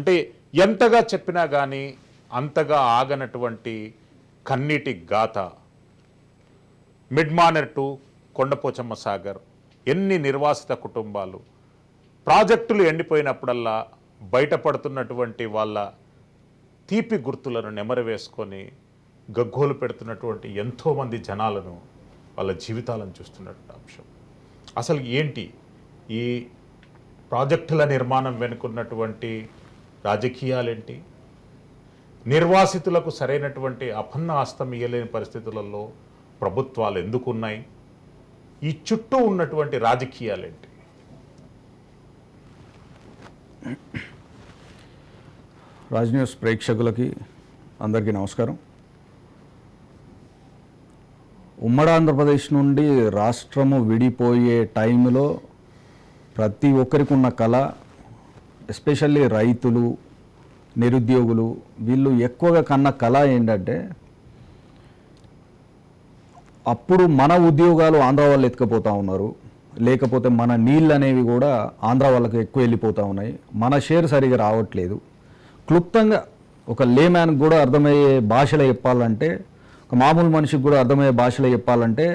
అంటే ఎంతగా చెప్పినా కానీ అంతగా ఆగనటువంటి కన్నీటి గాథ. మిడ్మానర్ టు కొండపోచమ్మ సాగర్ ఎన్ని నిర్వాసిత కుటుంబాలు. ప్రాజెక్టులు ఎండిపోయినప్పుడల్లా బయటపడుతున్నటువంటి వాళ్ళ తీపి గుర్తులను నెమరవేసుకొని గగ్గోలు పెడుతున్నటువంటి ఎంతోమంది జనాలను వాళ్ళ జీవితాలను చూస్తున్నటువంటి అంశం. అసలు ఏంటి? ఈ ప్రాజెక్టుల నిర్మాణం వెనుకున్నటువంటి రాజకీయాలేంటి? నిర్వాసితులకు సరైనటువంటి అపన్న హస్తం ఇయ్యలేని పరిస్థితులలో ప్రభుత్వాలు ఎందుకున్నాయి ఈ చుట్టూ ఉన్నటువంటి రాజకీయాలేంటి? రాజ్ న్యూస్ ప్రేక్షకులకి అందరికీ నమస్కారం. ఉమ్మడి ఆంధ్రప్రదేశ్ నుండి రాష్ట్రము విడిపోయే టైంలో ప్రతి ఒక్కరికి ఉన్న కళ ఎస్పెషల్లీ రైతులు నిరుద్యోగులు వీళ్ళు ఎక్కువగా కన్న కళ ఏంటంటే అప్పుడు మన ఉద్యోగాలు ఆంధ్ర వాళ్ళు ఎత్తుకపోతూ ఉన్నారు. లేకపోతే మన నీళ్ళు అనేవి కూడా ఆంధ్ర వాళ్ళకు ఎక్కువ వెళ్ళిపోతూ ఉన్నాయి. మన షేర్ సరిగా రావట్లేదు. క్లుప్తంగా ఒక లేమ్యాన్కి కూడా అర్థమయ్యే భాషలో చెప్పాలంటే ఒక మామూలు మనిషికి కూడా అర్థమయ్యే భాషలో చెప్పాలంటే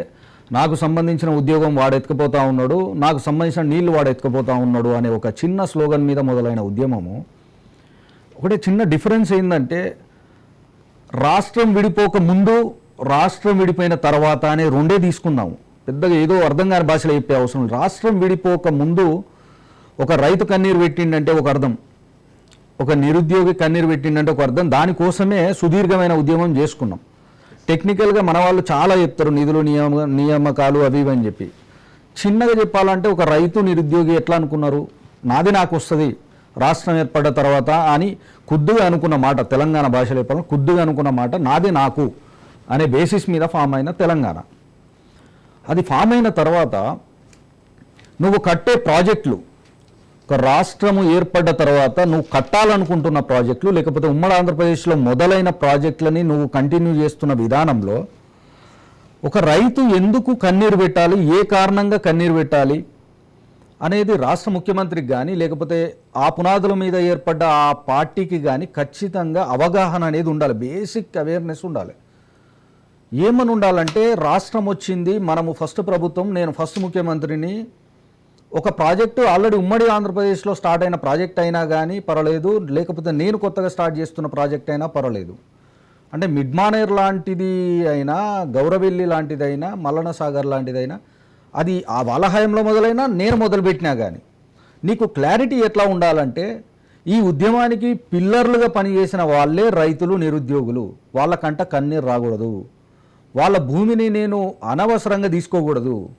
నాకు సంబంధించిన ఉద్యోగం వాడు ఎత్తుకుపోతా ఉన్నాడు నాకు సంబంధించిన నీళ్ళు వాడు ఎత్తుకుపోతా ఉన్నాడు అనే ఒక చిన్న స్లోగన్ మీద మొదలైన ఉద్యమము. ఒకటే చిన్న డిఫరెన్స్ ఏంటంటే రాష్ట్రం విడిపోక ముందు రాష్ట్రం విడిపోయిన తర్వాత అనే రెండే తీసుకున్నాము. పెద్దగా ఏదో అర్థం కాని భాషలో చెప్పే అవసరం రాష్ట్రం విడిపోక ముందు ఒక రైతు కన్నీరు పెట్టిండంటే ఒక అర్థం. ఒక నిరుద్యోగి కన్నీరు పెట్టిండంటే ఒక అర్థం. దానికోసమే సుదీర్ఘమైన ఉద్యమం చేసుకున్నాం. టెక్నికల్గా మన వాళ్ళు చాలా చెప్తారు నిధులు నియమ నియామకాలు అవి ఇవి అని చెప్పి. చిన్నగా చెప్పాలంటే ఒక రైతు నిరుద్యోగి ఎట్లా అనుకున్నారు? నాది నాకు వస్తుంది రాష్ట్రం ఏర్పడ్డ తర్వాత అని కుద్దుగా అనుకున్న మాట తెలంగాణ భాషలో చెప్పాలంటే కుద్దుగా అనుకున్న మాట నాది నాకు అనే బేసిస్ మీద ఫామ్ అయిన తెలంగాణ. అది ఫామ్ అయిన తర్వాత నువ్వు కట్టే ప్రాజెక్టులు ఒక రాష్ట్రము ఏర్పడ్డ తర్వాత నువ్వు కట్టాలనుకుంటున్న ప్రాజెక్టులు లేకపోతే ఉమ్మడి ఆంధ్రప్రదేశ్లో మొదలైన ప్రాజెక్టులని నువ్వు కంటిన్యూ చేస్తున్న విధానంలో ఒక రైతు ఎందుకు కన్నీరు పెట్టాలి ఏ కారణంగా కన్నీరు పెట్టాలి అనేది రాష్ట్ర ముఖ్యమంత్రికి కానీ లేకపోతే ఆ పునాదుల మీద ఏర్పడ్డ ఆ పార్టీకి కానీ ఖచ్చితంగా అవగాహన అనేది ఉండాలి. బేసిక్ అవేర్నెస్ ఉండాలి. ఏమని ఉండాలంటే రాష్ట్రం వచ్చింది మనము ఫస్ట్ ప్రభుత్వం నేను ఫస్ట్ ముఖ్యమంత్రిని ఒక ప్రాజెక్టు ఆల్రెడీ ఉమ్మడి ఆంధ్రప్రదేశ్లో స్టార్ట్ అయిన ప్రాజెక్ట్ అయినా కానీ పర్వాలేదు. లేకపోతే నేను కొత్తగా స్టార్ట్ చేస్తున్న ప్రాజెక్ట్ అయినా పర్వాలేదు. అంటే మిడ్మానేర్ లాంటిది అయినా గౌరవెల్లి లాంటిదైనా మల్లన సాగర్ లాంటిదైనా అది ఆ వాళ్ళ హయాంలో మొదలైనా నేను మొదలుపెట్టినా కానీ నీకు క్లారిటీ ఎట్లా ఉండాలంటే ఈ ఉద్యమానికి పిల్లర్లుగా పనిచేసిన వాళ్ళే రైతులు నిరుద్యోగులు. వాళ్ళకంట కన్నీరు రాకూడదు. వాళ్ళ భూమిని నేను అనవసరంగా తీసుకోకూడదు.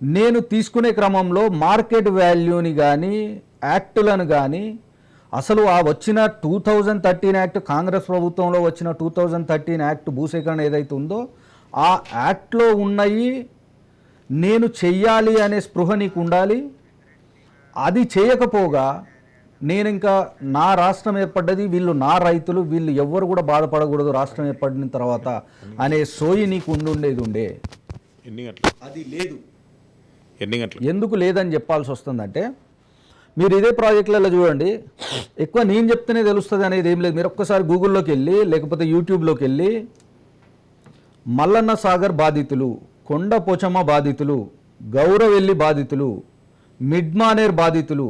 నేను తీసుకునే క్రమంలో మార్కెట్ వాల్యూని కానీ యాక్టులను కానీ అసలు ఆ వచ్చిన two thousand thirteen act Congress ప్రభుత్వంలో వచ్చిన టూ థౌజండ్ థర్టీన్ యాక్ట్ భూసేకరణ ఏదైతే ఉందో ఆ యాక్ట్లో ఉన్నాయి నేను చెయ్యాలి అనే స్పృహ నీకు ఉండాలి అది చేయకపోగా నేను ఇంకా నా రాష్ట్రం ఏర్పడ్డది వీళ్ళు నా రైతులు వీళ్ళు ఎవ్వరు కూడా బాధపడకూడదు రాష్ట్రం ఏర్పడిన తర్వాత అనే సోయి నీకు ఉండుండేది ఉండే అది లేదు. ఎన్ని గంటలు ఎందుకు లేదని చెప్పాల్సి వస్తుందంటే మీరు ఇదే ప్రాజెక్టులలో చూడండి ఎక్కువ నేను చెప్తేనే తెలుస్తుంది అనేది ఏం లేదు. మీరు ఒక్కసారి గూగుల్లోకి వెళ్ళి లేకపోతే యూట్యూబ్లోకి వెళ్ళి మల్లన్న సాగర్ బాధితులు కొండ పోచమ్మ బాధితులు గౌరవెల్లి బాధితులు మిడ్మానేర్ బాధితులు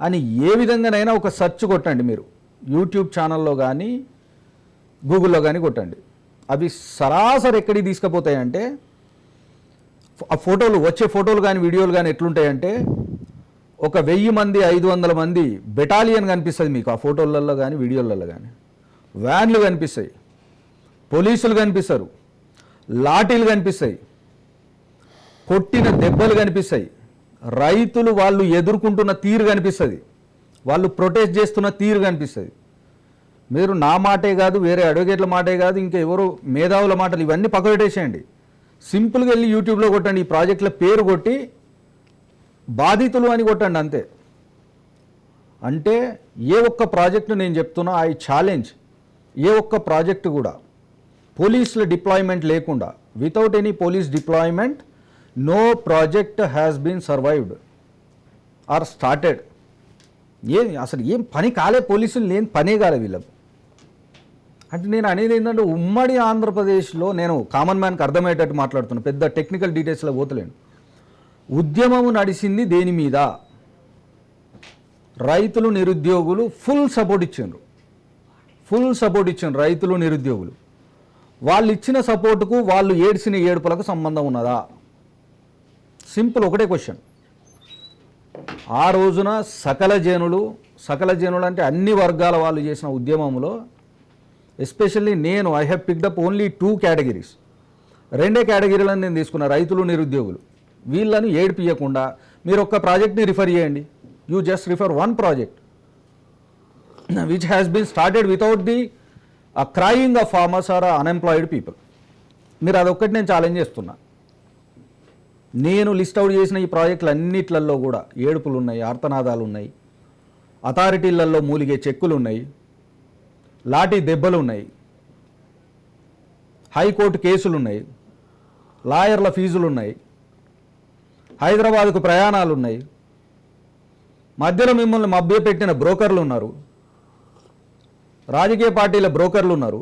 అని ఏ విధంగానైనా ఒక సెర్చ్ కొట్టండి మీరు. యూట్యూబ్ ఛానల్లో కానీ గూగుల్లో కానీ కొట్టండి. అవి సరాసరి ఎక్కడికి తీసుకుపోతాయంటే ఆ ఫోటోలు వచ్చే ఫోటోలు కానీ వీడియోలు కానీ ఎట్లుంటాయంటే ఒక వెయ్యి మంది ఐదు వందల మంది బెటాలియన్ కనిపిస్తుంది మీకు ఆ ఫోటోలలో కానీ వీడియోలలో కానీ వ్యాన్లు కనిపిస్తాయి పోలీసులు కనిపిస్తారు లాఠీలు కనిపిస్తాయి కొట్టిన దెబ్బలు కనిపిస్తాయి. రైతులు వాళ్ళు ఎదుర్కొంటున్న తీరు కనిపిస్తుంది వాళ్ళు ప్రొటెస్ట్ చేస్తున్న తీరు కనిపిస్తుంది. మీరు నా మాటే కాదు వేరే అడ్వకేట్ల మాటే కాదు ఇంకా ఎవరు మేధావుల మాటలు ఇవన్నీ పక్కపెట్టేసేయండి. సింపుల్గా వెళ్ళి యూట్యూబ్లో కొట్టండి ఈ ప్రాజెక్టుల పేరు కొట్టి బాధితులు అని కొట్టండి అంతే. అంటే ఏ ఒక్క ప్రాజెక్టు నేను చెప్తున్నా ఐ ఛాలెంజ్ ఏ ఒక్క ప్రాజెక్టు కూడా పోలీసుల డిప్లాయ్మెంట్ లేకుండా without any police deployment no project has been survived or started ఏం అసలు ఏం పని కాలే పోలీసులు లేని పనే కాలే వీళ్ళకు. అంటే నేను అనేది ఏంటంటే ఉమ్మడి ఆంధ్రప్రదేశ్లో నేను కామన్ మ్యాన్కి అర్థమయ్యేటట్టు మాట్లాడుతున్నాను పెద్ద టెక్నికల్ డీటెయిల్స్లో పోతలేను. ఉద్యమము నడిచింది దేని మీద? రైతులు నిరుద్యోగులు ఫుల్ సపోర్ట్ ఇచ్చిండ్రు. ఫుల్ సపోర్ట్ ఇచ్చిండ్రు రైతులు నిరుద్యోగులు. వాళ్ళు ఇచ్చిన సపోర్టుకు వాళ్ళు ఏడ్చిన ఏడుపులకు సంబంధం ఉన్నదా? సింపుల్ ఒకటే క్వశ్చన్ ఆ రోజున సకల జనులు సకల జనులు అంటే అన్ని వర్గాల వాళ్ళు చేసిన ఉద్యమంలో ఎస్పెషల్లీ నేను I have picked up only two categories రెండే కేటగిరీలను నేను తీసుకున్నా రైతులు నిరుద్యోగులు. వీళ్ళని ఏడిపియకుండా మీరు ఒక్క ప్రాజెక్ట్ని రిఫర్ చేయండి. You just refer one project which has been started without the crying of farmers or unemployed people మీరు అదొక్కటి నేను ఛాలెంజ్ చేస్తున్నా. నేను లిస్ట్ అవుట్ చేసిన ఈ ప్రాజెక్టులు అన్నిట్లలో కూడా ఏడుపులు ఉన్నాయి ఆర్తనాదాలు ఉన్నాయి అథారిటీలలో మూలిగే చెక్కులు ఉన్నాయి లాఠీ దెబ్బలు ఉన్నాయి. హైకోర్టు కేసులు ఉన్నాయి. లాయర్ల ఫీజులు ఉన్నాయి. హైదరాబాద్కు ప్రయాణాలు ఉన్నాయి. మధ్యలో మిమ్మల్ని మభ్యపెట్టిన బ్రోకర్లు ఉన్నారు. రాజకీయ పార్టీల బ్రోకర్లు ఉన్నారు.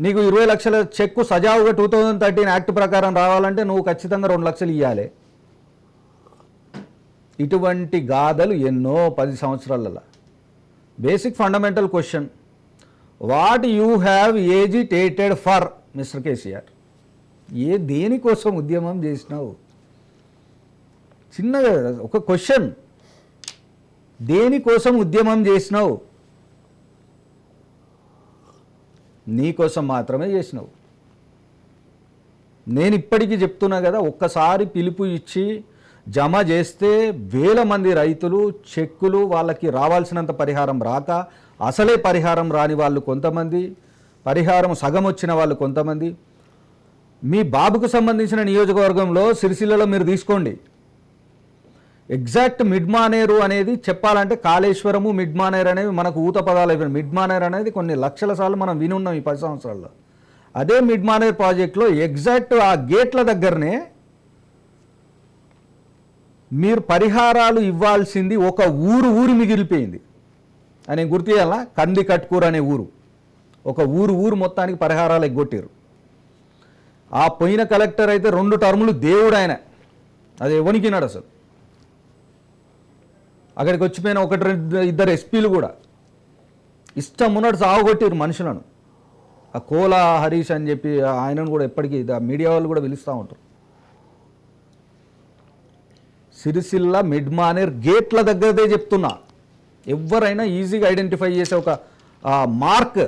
నీకు ఇరవై లక్షల చెక్కు సజావుగా టూ థౌజండ్ థర్టీన్ యాక్ట్ ప్రకారం రావాలంటే నువ్వు ఖచ్చితంగా రెండు లక్షలు ఇవ్వాలి ఇటువంటి గాథలు ఎన్నో పది సంవత్సరాలలో basic fundamental question. What you have agitated for mister KCR? ఏ దేనికోసం ఉద్యమం చేసినావు? చిన్నగా ఒక క్వశ్చన్. దేనికోసం ఉద్యమం చేసినావు? నీకోసం మాత్రమే చేసినావు. నేను ఇప్పటికీ చెప్తున్నా కదా ఒక్కసారి పిలుపు ఇచ్చి జమ చేస్తే వేల మంది రైతులు చెక్కులు వాళ్ళకి రావాల్సినంత పరిహారం రాక అసలే పరిహారం రాని వాళ్ళు కొంతమంది పరిహారం సగం వచ్చిన వాళ్ళు కొంతమంది. మీ బాబుకు సంబంధించిన నియోజకవర్గంలో సిరిసిల్లలో మీరు తీసుకోండి. ఎగ్జాక్ట్ మిడ్ మానేరు అనేది చెప్పాలంటే కాళేశ్వరము మిడ్ మానేర్ అనేవి మనకు ఊత పదాలు అయిపోయినాయి. మిడ్ మానేర్ అనేది కొన్ని లక్షల సార్లు మనం వినున్నాం ఈ పది సంవత్సరాల్లో. అదే మిడ్ మానేర్ ప్రాజెక్ట్లో ఎగ్జాక్ట్ ఆ గేట్ల దగ్గరనే మీరు పరిహారాలు ఇవ్వాల్సింది ఒక ఊరు ఊరు మిగిలిపోయింది. అని నేను గుర్తు చేయాలా? కంది కట్కూరు అనే ఊరు. ఒక ఊరు ఊరు మొత్తానికి పరిహారాలు ఎగ్గొట్టారు ఆ పోయిన కలెక్టర్ అయితే రెండు టర్ములు దేవుడు ఆయన. అది ఎవనికినాడు అసలు? అక్కడికి వచ్చిపోయిన ఒకటి రెండు ఇద్దరు ఎస్పీలు కూడా. ఇష్టం ఉన్నట్టు సాగుగొట్టారు మనుషులను. ఆ కోలా హరీష్ అని చెప్పి ఆయనను కూడా ఎప్పటికీ మీడియా వాళ్ళు కూడా పిలుస్తూ ఉంటారు. సిరిసిల్ల మిడ్మానేర్ గేట్ల దగ్గరదే చెప్తున్నా. ఎవరైనా ఈజీగా ఐడెంటిఫై చేసే ఒక మార్క్